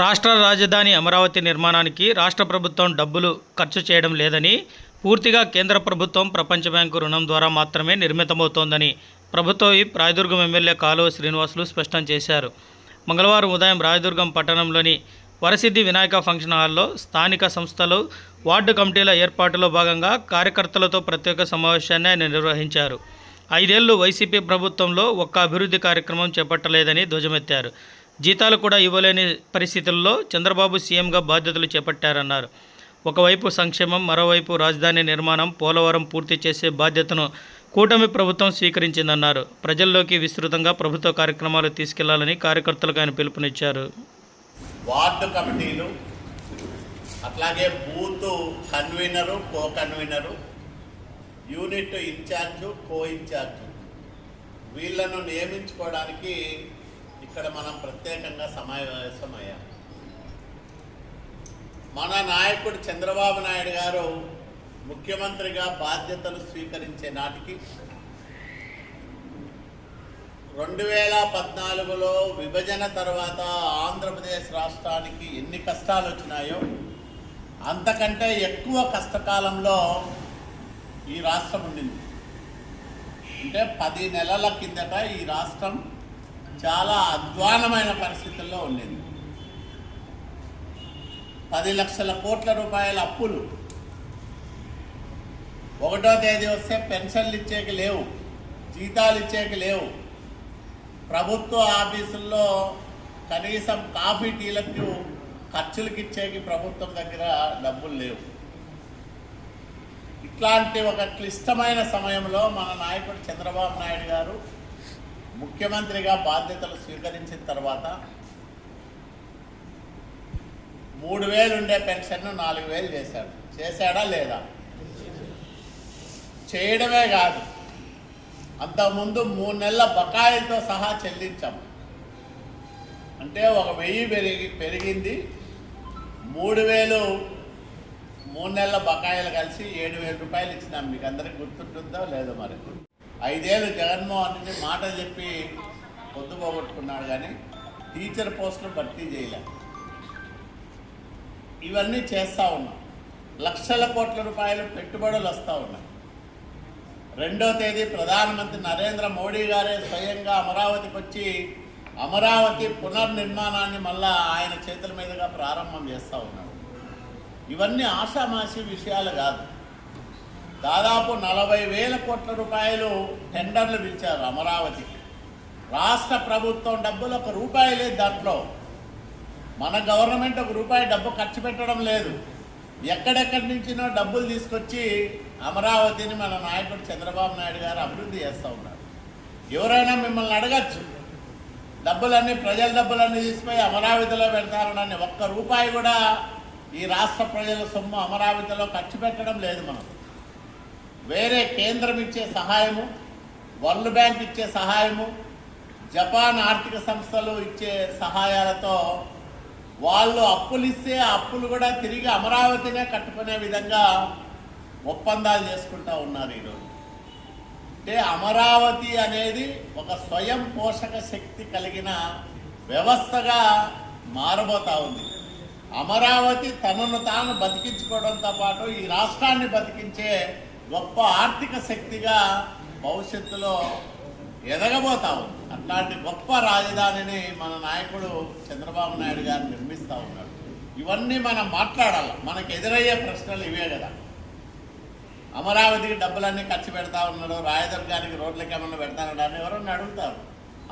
రాష్ట్ర రాజధాని అమరావతి నిర్మాణానికి రాష్ట్ర ప్రభుత్వం డబ్బులు ఖర్చు చేయడం లేదని పూర్తిగా కేంద్ర ప్రభుత్వం ప్రపంచ బ్యాంకు రుణం ద్వారా మాత్రమే నిర్మితమవుతోందని ప్రభుత్వ ఈ రాయదుర్గం ఎమ్మెల్యే కాలువ శ్రీనివాసులు స్పష్టం చేశారు. మంగళవారం ఉదయం రాయదుర్గం పట్టణంలోని వరసిద్ధి వినాయక ఫంక్షన్ హాల్లో స్థానిక సంస్థలు వార్డు కమిటీల ఏర్పాటులో భాగంగా కార్యకర్తలతో ప్రత్యేక సమావేశాన్ని ఆయన నిర్వహించారు. ఐదేళ్ళు వైసీపీ ప్రభుత్వంలో ఒక్క అభివృద్ధి కార్యక్రమం చేపట్టలేదని ధ్వజమెత్తారు. జీతాలు కూడా ఇవ్వలేని పరిస్థితుల్లో చంద్రబాబు సీఎంగా బాధ్యతలు చేపట్టారన్నారు. ఒకవైపు సంక్షేమం మరోవైపు రాజధాని నిర్మాణం పోలవరం పూర్తి చేసే బాధ్యతను కూటమి ప్రభుత్వం స్వీకరించిందన్నారు. ప్రజల్లోకి విస్తృతంగా ప్రభుత్వ కార్యక్రమాలు తీసుకెళ్ళాలని కార్యకర్తలకు ఆయన పిలుపునిచ్చారు. వార్డు కమిటీలు అట్లాగే booth convener co convener unit in charge co in charge వీళ్ళను నియమించుకోవడానికి ఇక్కడ మనం ప్రత్యేకంగా సమావేశమయ్యాం మన నాయకుడు చంద్రబాబు నాయుడు గారు ముఖ్యమంత్రిగా బాధ్యతలు స్వీకరించే నాటికి రెండు వేల పద్నాలుగులో విభజన తర్వాత ఆంధ్రప్రదేశ్ రాష్ట్రానికి ఎన్ని కష్టాలు వచ్చినాయో అంతకంటే ఎక్కువ కష్టకాలంలో ఈ రాష్ట్రం ఉండింది. అంటే పది నెలల కిందట ఈ రాష్ట్రం చాలా అధ్వానమైన పరిస్థితుల్లో ఉండింది. పది లక్షల కోట్ల రూపాయల అప్పులు. ఒకటో తేదీ వస్తే పెన్షన్లు ఇచ్చేకి లేవు జీతాలు ఇచ్చేకి లేవు. ప్రభుత్వ ఆఫీసుల్లో కనీసం కాఫీ టీలకు ఖర్చులకు ఇచ్చేకి ప్రభుత్వం దగ్గర డబ్బులు లేవు. ఇట్లాంటి ఒక క్లిష్టమైన సమయంలో మన నాయకుడు చంద్రబాబు నాయుడు గారు ముఖ్యమంత్రిగా బాధ్యతలు స్వీకరించిన తర్వాత మూడు వేలు ఉండే పెన్షన్ను నాలుగు వేలు చేశాడు. చేశాడా లేదా? చేయడమే కాదు. అంతకుముందు మూడు నెలల బకాయిలతో సహా చెల్లించాం. అంటే ఒక వెయ్యి పెరిగి పెరిగింది. మూడు వేలు మూడు నెలల బకాయిలు కలిసి ఏడు వేల రూపాయలు ఇచ్చినాం. మీకు అందరికి గుర్తుంటుందో లేదో మరి. ఐదేళ్ళు జగన్మోహన్ రెడ్డి మాట చెప్పి పొద్దు పోగొట్టుకున్నాడు కానీ టీచర్ పోస్టులు భర్తీ చేయలే. ఇవన్నీ చేస్తూ ఉన్నాం. లక్షల కోట్ల రూపాయలు పెట్టుబడులు వస్తూ ఉన్నాయి రెండో తేదీ ప్రధానమంత్రి నరేంద్ర మోడీ గారే స్వయంగా అమరావతికి వచ్చి అమరావతి పునర్నిర్మాణాన్ని మళ్ళా ఆయన చేతుల మీదుగా ప్రారంభం చేస్తూ ఉన్నాడు. ఇవన్నీ ఆషామాషి విషయాలు కాదు. దాదాపు నలభై వేల కోట్ల రూపాయలు టెండర్లు పిలిచారు అమరావతికి రాష్ట్ర ప్రభుత్వం డబ్బులు ఒక రూపాయి లేదు దాంట్లో. మన గవర్నమెంట్ ఒక రూపాయి డబ్బు ఖర్చు పెట్టడం లేదు. ఎక్కడెక్కడి నుంచినో డబ్బులు తీసుకొచ్చి అమరావతిని మన నాయకుడు చంద్రబాబు నాయుడు గారు అభివృద్ధి చేస్తూ ఉన్నారు. ఎవరైనా మిమ్మల్ని అడగచ్చు. డబ్బులన్నీ ప్రజల డబ్బులన్నీ తీసుకుపోయి అమరావతిలో పెడతారనని ఒక్క రూపాయి కూడా ఈ రాష్ట్ర ప్రజల సొమ్ము అమరావతిలో ఖర్చు పెట్టడం లేదు మనం వేరే కేంద్రం ఇచ్చే సహాయము వరల్డ్ బ్యాంక్ ఇచ్చే సహాయము జపాన్ ఆర్థిక సంస్థలు ఇచ్చే సహాయాలతో వాళ్ళు అప్పులు ఇస్తే అప్పులు కూడా తిరిగి అమరావతినే కట్టుకునే విధంగా ఒప్పందాలు చేసుకుంటా ఉన్నారు ఈరోజు. అంటే అమరావతి అనేది ఒక స్వయం పోషక శక్తి కలిగిన వ్యవస్థగా మారబోతా ఉంది. అమరావతి తనను తాను బతికించుకోవడంతో పాటు ఈ రాష్ట్రాన్ని బతికించే గొప్ప ఆర్థిక శక్తిగా భవిష్యత్తులో ఎదగబోతా ఉంది. అట్లాంటి గొప్ప రాజధానిని మన నాయకుడు చంద్రబాబు నాయుడు గారు నిర్మిస్తూ ఉన్నాడు. ఇవన్నీ మనం మాట్లాడాలి? మనకు ఎదురయ్యే ప్రశ్నలు ఇవే కదా. అమరావతికి డబ్బులన్నీ ఖర్చు పెడతా ఉన్నాడు రాయదుర్గానికి రోడ్లకి ఏమన్నా పెడతానడా అని ఎవరన్నా అడుగుతారు.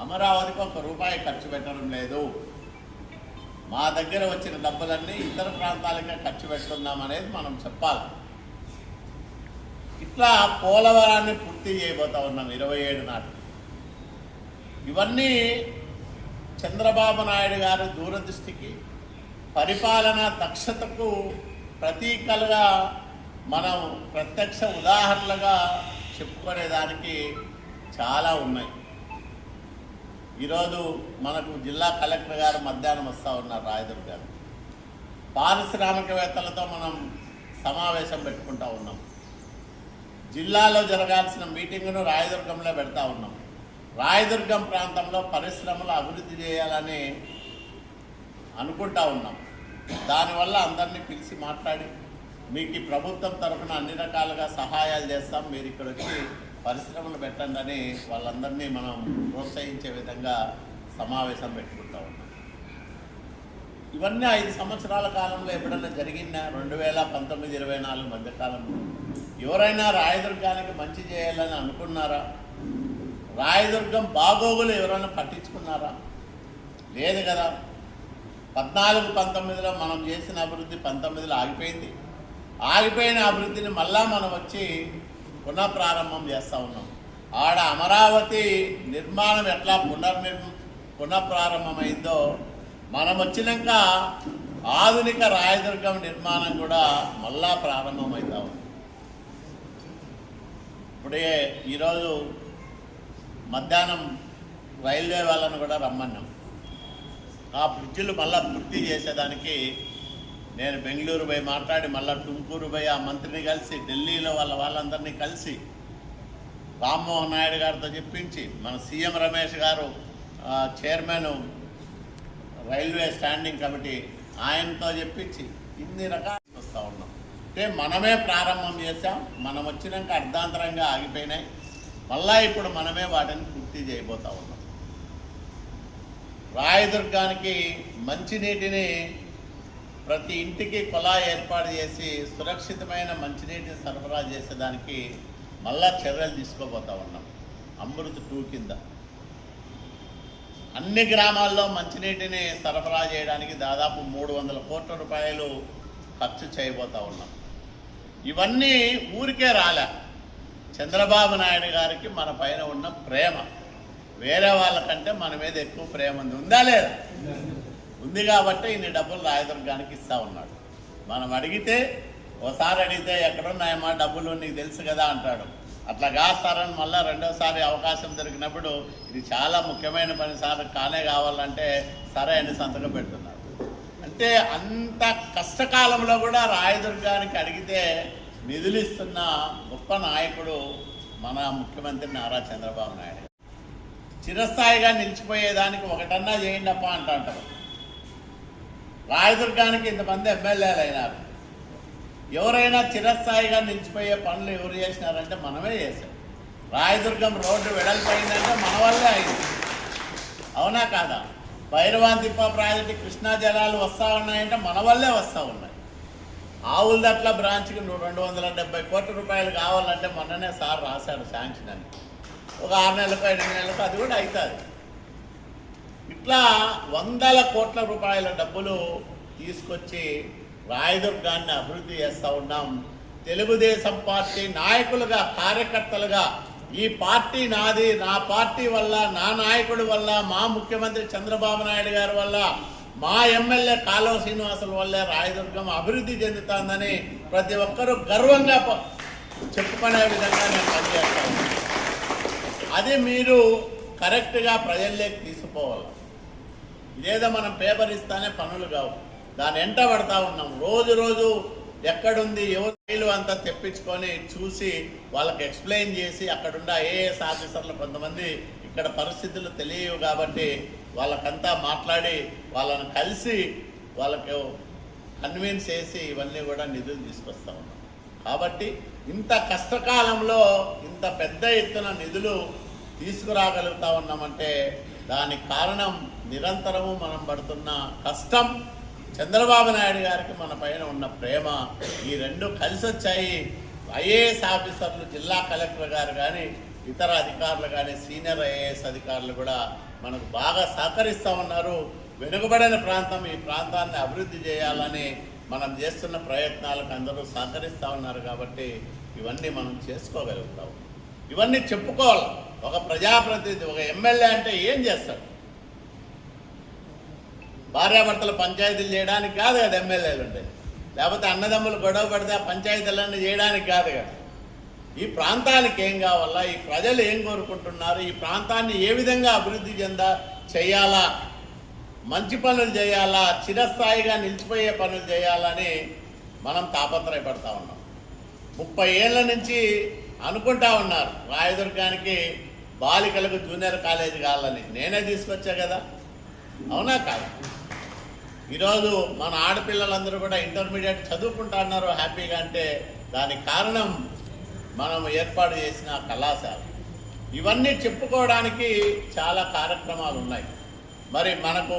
అమరావతికి ఒక రూపాయి ఖర్చు పెట్టడం లేదు. మా దగ్గర వచ్చిన డబ్బులన్నీ ఇతర ప్రాంతాలకే ఖర్చు పెడుతున్నాం అనేది మనం చెప్పాలి? ఇట్లా పోలవరాన్ని పూర్తి చేయబోతా ఉన్నాం ఇరవై ఏడు నాటికి ఇవన్నీ చంద్రబాబు నాయుడు గారు దూరదృష్టికి పరిపాలన దక్షతకు ప్రతీకలుగా మనం ప్రత్యక్ష ఉదాహరణలుగా చెప్పుకునేదానికి చాలా ఉన్నాయి. ఈరోజు మనకు జిల్లా కలెక్టర్ గారు మధ్యాహ్నం వస్తూ ఉన్నారు రాయదుర్గ గారు పారిశ్రామికవేత్తలతో మనం సమావేశం పెట్టుకుంటా ఉన్నాం. జిల్లాలో జరగాల్సిన మీటింగును రాయదుర్గంలో పెడతా ఉన్నాం. రాయదుర్గం ప్రాంతంలో పరిశ్రమలు అభివృద్ధి చేయాలని అనుకుంటా ఉన్నాం. దానివల్ల అందరినీ పిలిచి మాట్లాడి మీకు ఈ ప్రభుత్వం తరఫున అన్ని రకాలుగా సహాయాలు చేస్తాం. మీరు ఇక్కడ వచ్చి పరిశ్రమలు పెట్టండి అని వాళ్ళందరినీ మనం ప్రోత్సహించే విధంగా సమావేశం పెట్టుకుంటా ఉన్నాం. ఇవన్నీ ఐదు సంవత్సరాల కాలంలో ఎప్పుడైనా జరిగిందా? రెండు వేల పంతొమ్మిది ఇరవై నాలుగు మధ్య కాలంలో. ఎవరైనా రాయదుర్గానికి మంచి చేయాలని అనుకున్నారా? రాయదుర్గం బాగోగులు ఎవరైనా పట్టించుకున్నారా? లేదు కదా. పద్నాలుగు పంతొమ్మిదిలో మనం చేసిన అభివృద్ధి పంతొమ్మిదిలో ఆగిపోయింది. ఆగిపోయిన అభివృద్ధిని మళ్ళా మనం వచ్చి పునఃప్రారంభం చేస్తూ ఉన్నాం. ఆడ అమరావతి నిర్మాణం ఎట్లా పునర్నిర్ పునఃప్రారంభమైందో మనం వచ్చినాక ఆధునిక రాయదుర్గం నిర్మాణం కూడా మళ్ళా ప్రారంభమవుతా ఉంది. ఇప్పుడే ఈరోజు మధ్యాహ్నం రైల్వే వాళ్ళను కూడా రమ్మన్నాం. ఆ బ్రిడ్జిలు మళ్ళా పూర్తి చేసేదానికి నేను బెంగళూరు పోయి మాట్లాడి మళ్ళా టుంకూరు పోయి ఆ మంత్రిని కలిసి ఢిల్లీలో వాళ్ళ వాళ్ళందరినీ కలిసి రామ్మోహన్ నాయుడు గారితో చెప్పించి మన సీఎం రమేష్ గారు ఆ, చైర్మన్ రైల్వే స్టాండింగ్ కమిటీ ఆయనతో చెప్పించి ఇన్ని రకాలు వస్తూ ఉన్నాం. అంటే మనమే ప్రారంభం చేసాం మనం వచ్చినాక అర్ధాంతరంగా ఆగిపోయినాయి. మళ్ళా ఇప్పుడు మనమే వాటిని పూర్తి చేయబోతా ఉన్నాం. రాయదుర్గానికి మంచినీటిని ప్రతి ఇంటికి కులా ఏర్పాటు చేసి సురక్షితమైన మంచినీటిని సరఫరా చేసేదానికి మళ్ళా చర్యలు తీసుకోబోతా ఉన్నాం. అమృత్ టూ కింద. అన్ని గ్రామాల్లో మంచినీటిని సరఫరా చేయడానికి దాదాపు మూడు వందల కోట్ల రూపాయలు ఖర్చు చేయబోతా ఉన్నాం. ఇవన్నీ ఊరికే రాలే. చంద్రబాబు నాయుడు గారికి మన పైన ఉన్న ప్రేమ. వేరే వాళ్ళకంటే మన మీద ఎక్కువ ప్రేమ ఉంది. ఉందా లేదా? ఉంది కాబట్టి ఇన్ని డబ్బులు రాయదుర్గానికి ఇస్తా ఉన్నాడు. మనం అడిగితే ఓసారి అడిగితే ఎక్కడున్నాయమ్మా డబ్బులు? నీకు తెలుసు కదా అంటాడు. అట్లా కాస్తారని మళ్ళీ రెండోసారి అవకాశం దొరికినప్పుడు ఇది చాలా ముఖ్యమైన పని సార్ కానే కావాలంటే సరే అని సంతకం పెడుతున్నారు. అంటే అంత కష్టకాలంలో కూడా రాయదుర్గానికి అడిగితే నిధులిస్తున్న గొప్ప నాయకుడు మన ముఖ్యమంత్రి నారా చంద్రబాబు నాయుడు. చిరస్థాయిగా నిలిచిపోయేదానికి ఒకటన్నా చేయండి అప్ప అంటారు రాయదుర్గానికి ఇంతమంది ఎమ్మెల్యేలు అయినారు ఎవరైనా చిరస్థాయిగా నిలిచిపోయే పనులు ఎవరు చేసినారంటే మనమే చేసాం రాయదుర్గం రోడ్డు వెడల్పోయిందంటే మన వల్లే అయింది. అవునా కాదా? భైరవాంతిప్ప ప్రాజెక్టు కృష్ణా జలాలు వస్తూ ఉన్నాయంటే మన వల్లే వస్తూ ఉన్నాయి. ఆవులదట్ల బ్రాంచ్కి రెండు వందల డెబ్బై కోట్ల రూపాయలు కావాలంటే మొన్ననే సార్ రాశాడు శాంక్షన్ అని. ఒక ఆరు నెలలకు ఎనిమిది నెలలకు అది కూడా అవుతుంది ఇట్లా వందల కోట్ల రూపాయల డబ్బులు తీసుకొచ్చి రాయదుర్గాన్ని అభివృద్ధి చేస్తూ ఉన్నాం. తెలుగుదేశం పార్టీ నాయకులుగా కార్యకర్తలుగా ఈ పార్టీ నాది నా పార్టీ వల్ల నా నాయకుడి వల్ల మా ముఖ్యమంత్రి చంద్రబాబు నాయుడు గారి వల్ల మా ఎమ్మెల్యే కాలువ శ్రీనివాసుల వల్లే రాయదుర్గం అభివృద్ధి చెందుతుందని ప్రతి ఒక్కరూ గర్వంగా చెప్పుకునే విధంగా నేను పనిచేస్తాను. అది మీరు కరెక్ట్గా ప్రజల్లోకి తీసుకోవాలి ఇదేదో మనం పేపర్ ఇస్తానే పనులు కావు. దాని ఎంట పడతా ఉన్నాం. రోజు రోజు ఎక్కడుంది ఎవరు అంతా తెప్పించుకొని చూసి వాళ్ళకి ఎక్స్ప్లెయిన్ చేసి అక్కడున్న ఐఏఎస్ ఆఫీసర్లు కొంతమంది ఇక్కడ పరిస్థితులు తెలియవు కాబట్టి వాళ్ళకంతా మాట్లాడి వాళ్ళని కలిసి వాళ్ళకి కన్విన్స్ చేసి ఇవన్నీ కూడా నిధులు తీసుకొస్తా ఉన్నాం. కాబట్టి ఇంత కష్టకాలంలో ఇంత పెద్ద ఎత్తున నిధులు తీసుకురాగలుగుతా ఉన్నామంటే దానికి కారణం నిరంతరము మనం పడుతున్న కష్టం. చంద్రబాబు నాయుడు గారికి మన పైన ఉన్న ప్రేమ ఈ రెండు కలిసి వచ్చాయి ఐఏఎస్ ఆఫీసర్లు జిల్లా కలెక్టర్ గారు కానీ ఇతర అధికారులు కానీ సీనియర్ ఐఏఎస్ అధికారులు కూడా మనకు బాగా సహకరిస్తూ ఉన్నారు. వెనుకబడిన ప్రాంతం ఈ ప్రాంతాన్ని అభివృద్ధి చేయాలని మనం చేస్తున్న ప్రయత్నాలకు అందరూ సహకరిస్తూ ఉన్నారు కాబట్టి ఇవన్నీ మనం చేసుకోగలుగుతాం. ఇవన్నీ చెప్పుకోవాలి. ఒక ప్రజాప్రతినిధి ఒక ఎమ్మెల్యే అంటే ఏం చేస్తాడు? భార్యాభర్తల పంచాయతీలు చేయడానికి కాదు కదా ఎమ్మెల్యేలు ఉంటాయి లేకపోతే అన్నదమ్ములు గొడవ పడితే ఆ పంచాయతీలన్నీ చేయడానికి కాదు కదా. ఈ ప్రాంతానికి ఏం కావాలా? ఈ ప్రజలు ఏం కోరుకుంటున్నారు? ఈ ప్రాంతాన్ని ఏ విధంగా అభివృద్ధి చెంద చేయాలా? మంచి పనులు చేయాలా? చిరస్థాయిగా నిలిచిపోయే పనులు చేయాలని మనం తాపత్రయపడతా ఉన్నాం. ముప్పై ఏళ్ళ నుంచి అనుకుంటా ఉన్నారు. రాయదుర్గానికి బాలికలకు జూనియర్ కాలేజీ కావాలని. నేనే తీసుకొచ్చా కదా? అవునా కాదు? ఈరోజు మన ఆడపిల్లలందరూ కూడా ఇంటర్మీడియట్ చదువుకుంటున్నారు హ్యాపీగా అంటే దానికి కారణం మనం ఏర్పాటు చేసిన కళాశాల. ఇవన్నీ చెప్పుకోవడానికి చాలా కార్యక్రమాలు ఉన్నాయి. మరి మనకు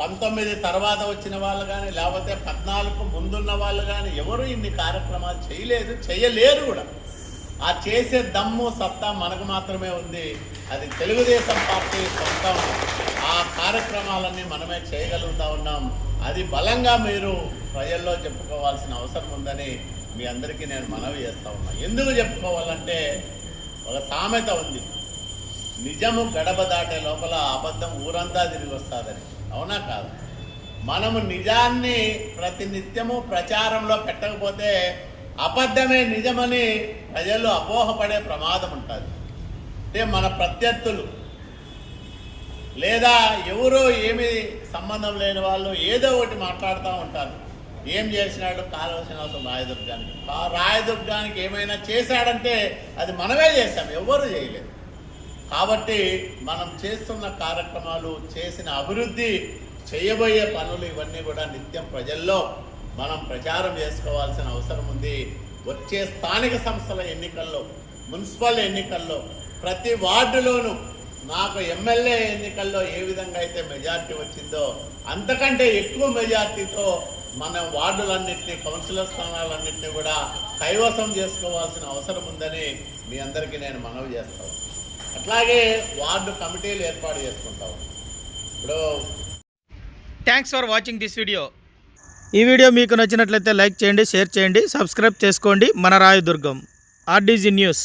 పంతొమ్మిది తర్వాత వచ్చిన వాళ్ళు కానీ లేకపోతే పద్నాలుగు ముందున్న వాళ్ళు కానీ ఎవరు ఇన్ని కార్యక్రమాలు చేయలేదు చేయలేరు కూడా. ఆ చేసే దమ్ము సత్తా మనకు మాత్రమే ఉంది. అది తెలుగుదేశం పార్టీ సొంతం. ఆ కార్యక్రమాలన్నీ మనమే చేయగలుగుతా ఉన్నాం. అది బలంగా మీరు ప్రజల్లో చెప్పుకోవాల్సిన అవసరం ఉందని మీ అందరికీ నేను మనవి చేస్తా ఉన్నా. ఎందుకు చెప్పుకోవాలంటే ఒక సామెత ఉంది. నిజము గడప దాటే లోపల అబద్ధం ఊరంతా తిరిగి వస్తుందని. అవునా కాదు? మనము నిజాన్ని ప్రతినిత్యము ప్రచారంలో పెట్టకపోతే అబద్ధమే నిజమని ప్రజలు అపోహపడే ప్రమాదం ఉంటుంది. అంటే మన ప్రత్యర్థులు. లేదా ఎవరో ఏమి సంబంధం లేని వాళ్ళు ఏదో ఒకటి మాట్లాడుతూ ఉంటారు. ఏం చేసినాడు? కాలవలసిన అవసరం రాయదుర్గానికి. రాయదుర్గానికి ఏమైనా చేశాడంటే అది మనమే చేశాం ఎవరు చేయలేదు. కాబట్టి మనం చేస్తున్న కార్యక్రమాలు చేసిన అభివృద్ధి చేయబోయే పనులు ఇవన్నీ కూడా నిత్యం ప్రజల్లో మనం ప్రచారం చేసుకోవాల్సిన అవసరం ఉంది. వచ్చే స్థానిక సంస్థల ఎన్నికల్లో మున్సిపల్ ఎన్నికల్లో ప్రతి వార్డులోనూ నాకు ఎమ్మెల్యే ఎన్నికల్లో ఏ విధంగా అయితే మెజార్టీ వచ్చిందో అంతకంటే ఎక్కువ మెజార్టీతో మన వార్డులన్నింటినీ కౌన్సిలర్ స్థానాలన్నింటినీ కూడా కైవసం చేసుకోవాల్సిన అవసరం ఉందని మీ అందరికీ నేను మనవి చేస్తాను అట్లాగే వార్డు కమిటీలు ఏర్పాటు చేసుకుంటాం ఇప్పుడు thanks for watching this video ఈ వీడియో మీకు నచ్చినట్లయితే లైక్ చేయండి షేర్ చేయండి సబ్స్క్రైబ్ చేసుకోండి. మన రాయదుర్గం ఆర్డీజీ న్యూస్.